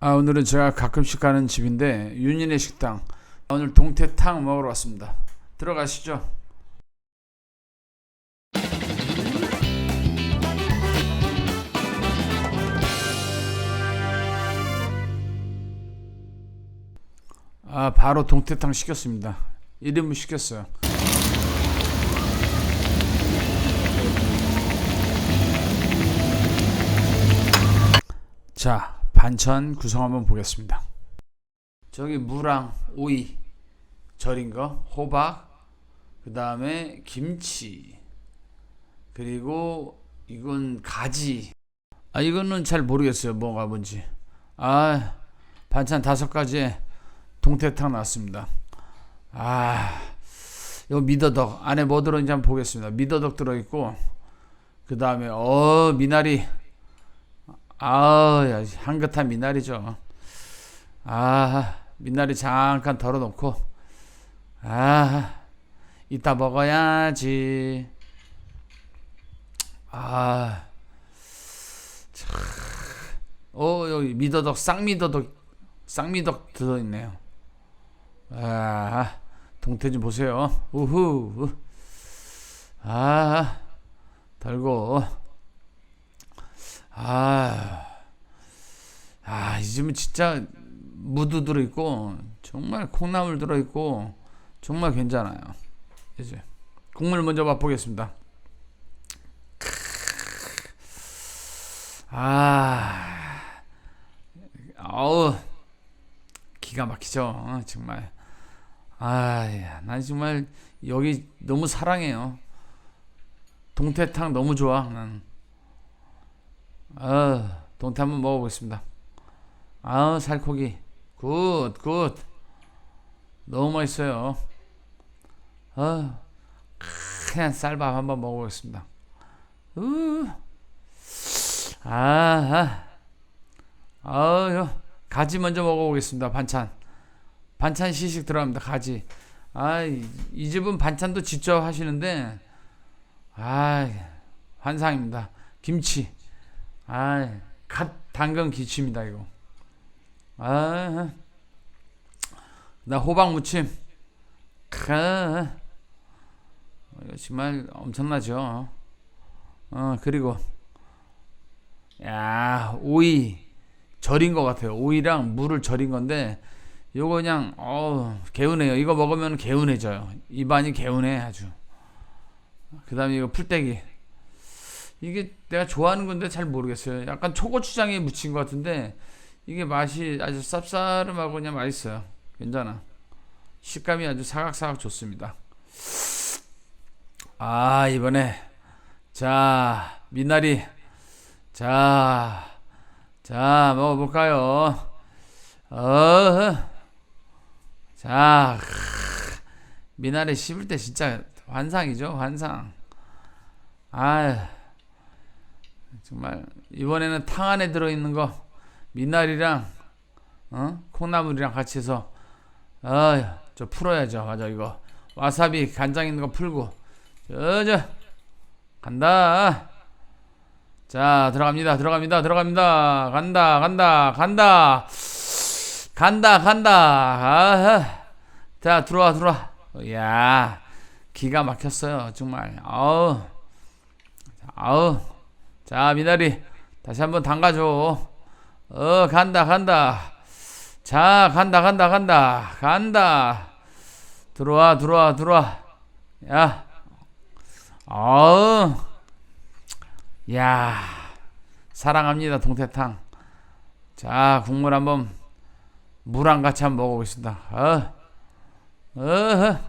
아, 오늘은 제가 가끔씩 가는 집인데 윤인의 식당. 오늘 동태탕 먹으러 왔습니다. 들어가시죠. 아, 바로 동태탕 시켰습니다. 1인분 시켰어요. 자, 반찬 구성 한번 보겠습니다. 저기 무랑 오이 절인 거, 호박, 그 다음에 김치, 그리고 이건 가지. 아, 이거는 잘 모르겠어요. 뭐가 뭔지. 아, 반찬 다섯 가지에 동태탕 나왔습니다. 아, 요 미더덕 안에 뭐 들어있는지 한번 보겠습니다. 미더덕 들어있고, 그 다음에 어 미나리. 아, 야, 향긋한 미나리죠. 아, 미나리 잠깐 덜어놓고, 아, 이따 먹어야지. 아, 참. 어, 여기 미더덕, 쌍미더덕, 쌍미덕 들어있네요. 아, 동태 좀 보세요. 우후. 아, 달고. 아, 아, 이 집은 진짜 무도 들어있고, 정말 콩나물 들어있고, 정말 괜찮아요. 이제 국물 먼저 맛보겠습니다. 아, 어우, 기가 막히죠. 어, 정말. 아, 야, 난 정말 여기 너무 사랑해요. 동태탕 너무 좋아. 난. 아, 동태 한번 먹어보겠습니다. 아, 살코기. 굿, 굿. 너무 맛있어요. 아, 그냥 쌀밥 한번 먹어보겠습니다. 우, 아, 아, 아유, 가지 먼저 먹어보겠습니다. 반찬. 반찬 시식 들어갑니다. 가지. 아, 이, 이 집은 반찬도 직접 하시는데, 아, 환상입니다. 김치. 아, 갓 담근 김치입니다, 이거. 아, 나 호박 무침. 크, 이거 정말 엄청나죠. 어, 그리고, 야, 오이. 절인 것 같아요. 오이랑 물을 절인 건데, 요거 그냥, 어 개운해요. 이거 먹으면 개운해져요. 입안이 개운해, 아주. 그 다음에 이거 풀떼기. 이게 내가 좋아하는 건데 잘 모르겠어요. 약간 초고추장에 묻힌 것 같은데 이게 맛이 아주 쌉싸름하고 그냥 맛있어요. 괜찮아. 식감이 아주 사각사각 좋습니다. 아 이번에 자 미나리 자, 자 먹어볼까요? 어, 자 미나리 씹을 때 진짜 환상이죠 환상. 아. 정말 이번에는 탕 안에 들어있는 거 미나리랑 어? 콩나물이랑 같이 해서 아저 풀어야죠. 맞아 이거. 와사비 간장 있는 거 풀고. 저저 간다. 자 들어갑니다. 들어갑니다. 들어갑니다. 간다 간다 간다. 간다 간다. 아하. 자 들어와 들어와. 야 기가 막혔어요 정말. 아우. 아우 자, 미나리. 다시 한번 담가줘. 어, 간다, 간다. 자, 간다, 간다, 간다. 간다. 들어와, 들어와, 들어와. 야. 어우. 야. 사랑합니다, 동태탕. 자, 국물 한번 물랑 같이 한번 먹어보겠습니다. 어. 어.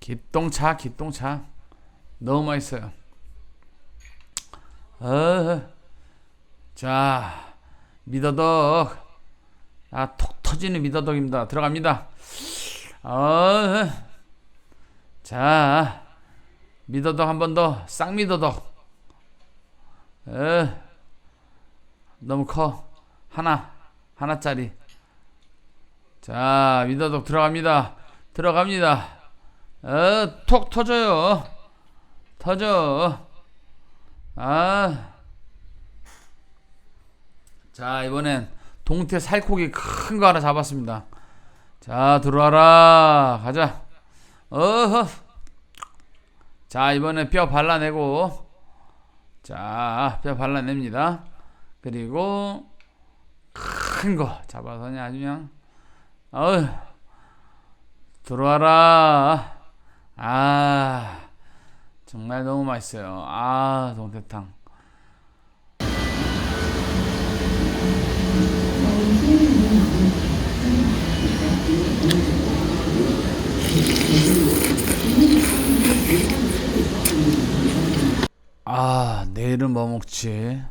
기똥차, 기똥차. 너무 맛있어요. 어, 자, 미더덕. 아, 톡 터지는 미더덕입니다. 들어갑니다. 어, 자, 미더덕 한 번 더. 쌍미더덕. 어, 너무 커. 하나, 하나짜리. 자, 미더덕 들어갑니다. 들어갑니다. 어, 톡 터져요. 터져. 아, 자 이번엔 동태 살코기 큰 거 하나 잡았습니다. 자 들어와라 가자. 어허. 자 이번에 뼈 발라내고 자 뼈 발라냅니다. 그리고 큰 거 잡아서 아주 그냥 어휴 들어와라. 아 정말 너무 맛있어요. 아 동태탕. 아 내일은 뭐 먹지?